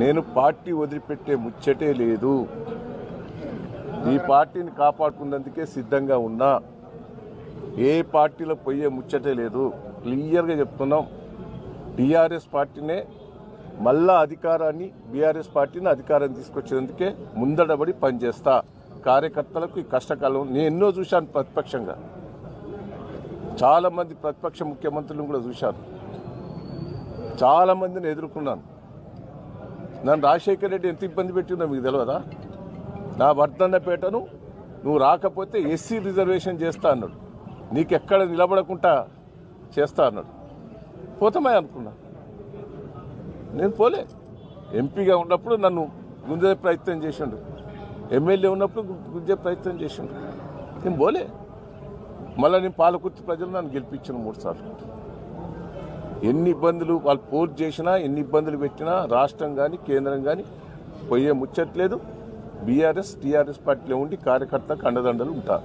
నేను పార్టీ వదిలిపెట్టే ముచ్చటే లేదు. ఈ పార్టీని కాపాడుకున్నందుకే సిద్ధంగా ఉన్నా. ఏ పార్టీలో పోయే ముచ్చటే లేదు. క్లియర్గా చెప్తున్నాం. టీఆర్ఎస్ పార్టీనే మళ్ళా అధికారాన్ని బీఆర్ఎస్ పార్టీని అధికారం తీసుకొచ్చేందుకే ముందడబడి పనిచేస్తా. కార్యకర్తలకు ఈ కష్టకాలం నేను ఎన్నో చూశాను ప్రతిపక్షంగా. చాలామంది ప్రతిపక్ష ముఖ్యమంత్రులను కూడా చూశాను. చాలా మందిని ఎదుర్కొన్నాను. నన్ను రాజశేఖర్ రెడ్డి ఎంత ఇబ్బంది పెట్టిందో మీకు తెలియదా నా వర్ధన్నపేటను నువ్వు రాకపోతే ఎస్సీ రిజర్వేషన్ చేస్తా అన్నాడు. నీకు ఎక్కడ నిలబడకుండా చేస్తా అన్నాడు. పోతామే అనుకున్నా. నేను పోలే. ఎంపీగా ఉన్నప్పుడు నన్ను గుంజే ప్రయత్నం చేసిండు. ఎమ్మెల్యే ఉన్నప్పుడు గుంజే ప్రయత్నం చేసిండు. నేను పోలే. మళ్ళీ నేను పాలకుర్తి ప్రజలు నన్ను గెలిపించిన మూడు సార్లు. ఎన్ని ఇబ్బందులు వాళ్ళు పోర్ చేసినా ఎన్ని ఇబ్బందులు పెట్టినా రాష్ట్రం కానీ కేంద్రం కానీ పోయే ముచ్చట్లేదు. బీఆర్ఎస్ టీఆర్ఎస్ పార్టీలో ఉండి కార్యకర్తకు అండదండలు ఉంటారు.